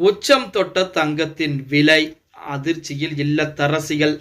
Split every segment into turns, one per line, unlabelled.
உச்சம் தொட்ட தங்கத்தின் விலை அதிர்ச்சியில் இல்லத்தரசிகள்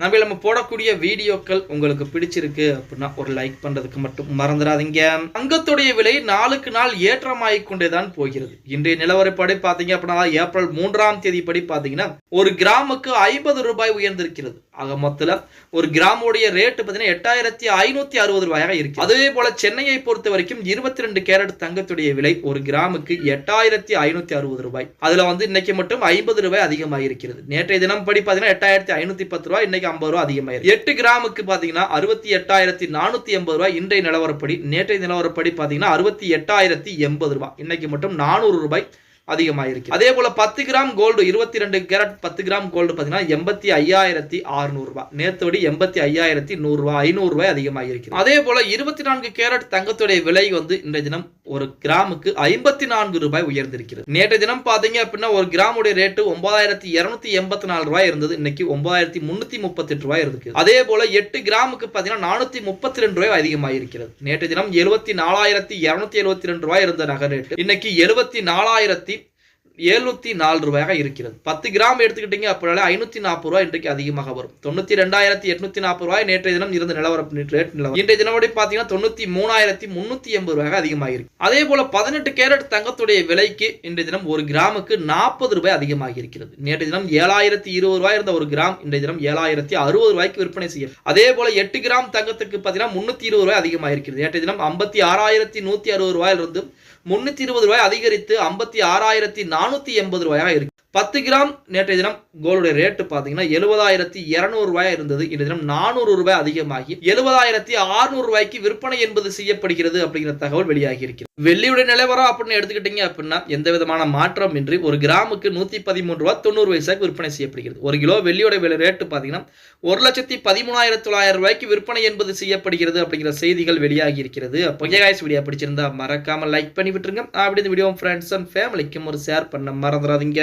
நம்ம நம்ம போடக்கூடிய வீடியோக்கள் உங்களுக்கு பிடிச்சிருக்கு அப்படின்னா ஒரு லைக் பண்றதுக்கு மட்டும் மறந்துடாதீங்க. தங்கத்துடைய விலை நாளுக்கு நாள் ஏற்றமாகிக் கொண்டே தான் போகிறது. இன்றைய நிலவரப்படி பார்த்தீங்க அப்படின்னா ஏப்ரல் மூன்றாம் தேதி படி பார்த்தீங்கன்னா ஒரு கிராமுக்கு ஐம்பது ரூபாய் உயர்ந்திருக்கிறது. ஆக மொத்தத்தில் ஒரு கிராமுடைய ரேட்டு பார்த்தீங்கன்னா எட்டாயிரத்தி ஐநூத்தி அறுபது ரூபாயாக இருக்கு அதே போல சென்னையை பொறுத்த வரைக்கும் இருபத்தி ரெண்டு கேரட் தங்கத்துடைய விலை ஒரு கிராமுக்கு எட்டாயிரத்தி ஐநூத்தி அறுபது ரூபாய். அதில் வந்து இன்னைக்கு மட்டும் ஐம்பது ரூபாய் அதிகமாக இருக்கிறது நேற்றைய தினம் படி பார்த்தீங்கன்னா எட்டாயிரத்தி ஐநூத்தி பத்து ரூபாய் இன்னைக்கு ஐம்பது ரூபா அதிகமாக எட்டு கிராமுக்கு பார்த்தீங்கன்னா அறுபத்தி எட்டாயிரத்தி நானூத்தி எண்பது ரூபாய் இன்றைய நிலவரப்படி நேற்றைய நிலவரப்படி பார்த்தீங்கன்னா அறுபத்தி எட்டாயிரத்தி எண்பது ரூபாய் இன்னைக்கு மட்டும் நானூறு ரூபாய் அதிகமாயிருக்கு அதே போல பத்து கிராம் கோல்டு இருபத்தி ரெண்டு கேரட் பத்து கிராம் கோல்டு பார்த்தீங்கன்னா எண்பத்தி ஐயாயிரத்தி அறுநூறு ரூபாய் நேத்தோடி எண்பத்தி ஐயாயிரத்தி நூறு ரூபாய் ஐநூறு ரூபாய் அதிகமாகிருக்கு அதே போல இருபத்தி நான்கு கேரட் தங்கத்துடைய விலை வந்து இன்றைய தினம் ஒரு கிராமுக்கு ஐம்பத்தி நான்கு ரூபாய் உயர்ந்திருக்கிறது. நேற்று தினம் பார்த்தீங்க அப்படின்னா ஒரு கிராமுடைய ரேட்டு ஒன்பதாயிரத்தி இருநூத்தி எண்பத்தி நாலு ரூபாய் இருந்தது. இன்னைக்கு ஒன்பதாயிரத்தி முன்னூத்தி முப்பத்தி எட்டு ரூபாய் இருக்கு அதே போல எட்டு கிராமுக்கு பார்த்தீங்கன்னா நானூத்தி முப்பத்தி ரெண்டு ரூபாய் அதிகமாகிருக்கிறது நேற்று தினம் எழுபத்தி நாலாயிரத்தி இருநூத்தி எழுபத்தி ரெண்டு ரூபாய் இருந்த நகர் ரேட்டு இன்னைக்கு எழுபத்தி நாலாயிரத்தி எழுநூத்தி நாலு ரூபாயாக இருக்கிறது. பத்து கிராம் எடுத்துக்கிட்டீங்க அப்படின்னாலே ஐநூத்தி நாற்பது ரூபாய் இன்றைக்கு அதிகமாக வரும். தொண்ணூற்றி ரெண்டாயிரத்தி எட்நூத்தி நாற்பது ரூபாய் நேற்றைய தினம் இருந்த நிலவரம் ரேட் நிலவரம். இன்றைய தினப்படி பார்த்தீங்கன்னா தொண்ணூற்றி மூணாயிரத்தி முன்னூற்றி எண்பது ரூபாய் அதிகமாக இருக்கு அதே போல பதினெட்டு கேரட் தங்கத்துடைய விலைக்கு இன்றைய தினம் ஒரு கிராமுக்கு நாற்பது ரூபாய் அதிகமாக இருக்கிறது நேற்றைய தினம் ஏழாயிரத்தி இருபது ரூபாய் இருந்த ஒரு கிராம் இன்றைய தினம் ஏழாயிரத்தி அறுபது ரூபாய்க்கு விற்பனை செய்யும் அதே போல எட்டு கிராம் தங்கத்துக்கு பார்த்தீங்கன்னா முன்னூத்தி இருபது ரூபாய் அதிகமாக இருக்கிறது நேற்றைய தினம் ஐம்பத்தி ஆறாயிரத்தி நூற்றி அறுபது ரூபாயிலிருந்து முன்னூற்றி இருபது ரூபாய் அதிகரித்து ஐம்பத்தி ஆறாயிரத்தி நானூத்தி எண்பது ரூபாயாக இருக்கு. பத்து கிராம் நேற்றைய தினம் கோல்டுடைய ரேட்டு பார்த்தீங்கன்னா எழுபதாயிரத்தி இருநூறு ரூபாய் இருந்தது. இந்த தினம் நானூறு ரூபாய் அதிகமாகி எழுபதாயிரத்தி அறுநூறு ரூபாய்க்கு விற்பனை என்பது செய்யப்படுகிறது அப்படிங்கிற தகவல் வெளியாகி இருக்கிறது. வெள்ளியுடைய நிலவரம் அப்படின்னு எடுத்துக்கிட்டீங்க அப்படின்னா எந்த விதமான மாற்றம் இன்றி ஒரு கிராமுக்கு நூத்தி பதிமூன்று ரூபாய் தொண்ணூறு வயசாக விற்பனை செய்யப்படுகிறது. ஒரு கிலோ வெள்ளியோட விலை ரேட்டு பார்த்தீங்கன்னா ஒரு லட்சத்தி பதிமூணாயிரத்தி தொள்ளாயிரம் ரூபாய்க்கு விற்பனை என்பது செய்யப்படுகிறது அப்படிங்கிற செய்திகள் வெளியாகி இருக்கிறது. அப்போ வீடியோ பிடிச்சிருந்தா மறக்காம லைக் பண்ணி விட்டுருங்க. அப்படி இந்த வீடியோ ஃப்ரெண்ட்ஸ் அண்ட் ஃபேமிலிக்கும் ஒரு ஷேர் பண்ண மறந்துடாதீங்க.